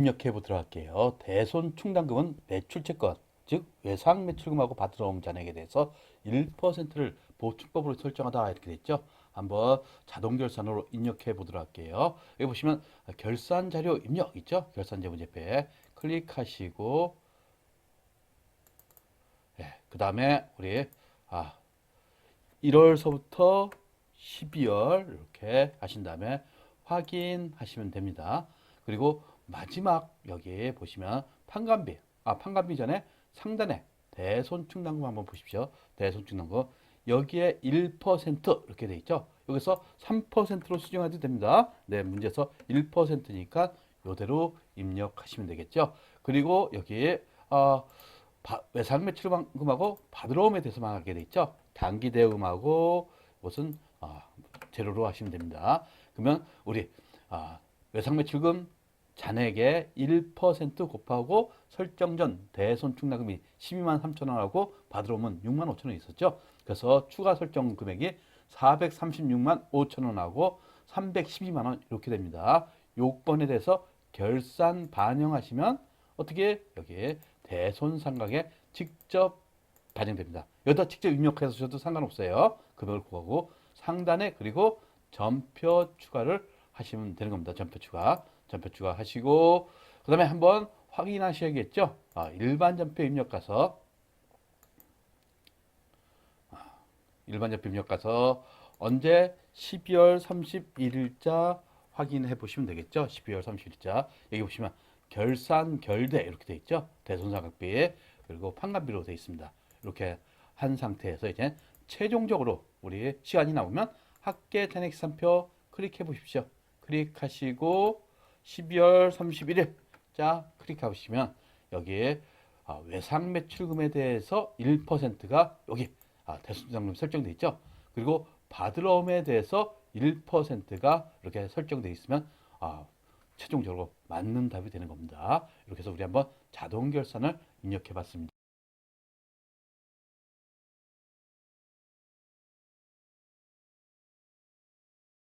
입력해 보도록 할게요. 대손 충당금은 매출 채권, 즉 외상 매출금하고 받으러 온 잔액에 대해서 1%를 보충법으로 설정하다 이렇게 돼 있죠. 한번 자동 결산으로 입력해 보도록 할게요. 여기 보시면 결산 자료 입력 있죠? 결산 재무제표에 클릭하시고 예, 그다음에 우리 아 1월서부터 12월 이렇게 하신 다음에 확인하시면 됩니다. 그리고 마지막 여기에 보시면 판관비, 아 판관비 전에 상단에 대손충당금 한번 보십시오. 대손충당금 여기에 1% 이렇게 돼 있죠. 여기서 3%로 수정해도 됩니다. 네, 문제에서 1%니까 이대로 입력하시면 되겠죠. 그리고 여기에 어, 바- 외상 매출금하고 받으러 오에 대해서만 하게 돼 있죠. 단기 대금하고 무슨 아, 재료로 하시면 됩니다. 그러면 우리 아, 외상 매출금 잔액의 1% 곱하고 설정 전 대손 충당금이 12만 3천 원하고 받으러 오면 6만 5천 원 있었죠. 그래서 추가 설정 금액이 436만 5천 원하고 312만 원 이렇게 됩니다. 요건에 대해서 결산 반영하시면 어떻게 여기에 대손 상각에 직접 반영됩니다. 여기다 직접 입력해서 주셔도 상관없어요. 금액을 구하고 상단에 그리고 전표 추가를 하시면 되는 겁니다. 전표 추가. 전표 추가 하시고 그 다음에 한번 확인하셔야겠죠. 아, 일반 전표 입력 가서 아, 일반 전표 입력 가서 언제 12월 31일자 확인해 보시면 되겠죠. 12월 31일자 여기 보시면 결산 결대 이렇게 돼 있죠. 대손상각비 그리고 판관비로 돼 있습니다. 이렇게 한 상태에서 이제 최종적으로 우리 시간이 나오면 합계 잔액 산표 클릭해 보십시오. 클릭하시고 12월 31일 자 클릭하시면 여기에 아, 외상 매출금에 대해서 1%가 여기 아, 대손상금 설정돼 있죠. 그리고 받으러옴에 대해서 1%가 이렇게 설정돼 있으면 아, 최종적으로 맞는 답이 되는 겁니다. 이렇게 해서 우리 한번 자동 결산을 입력해 봤습니다.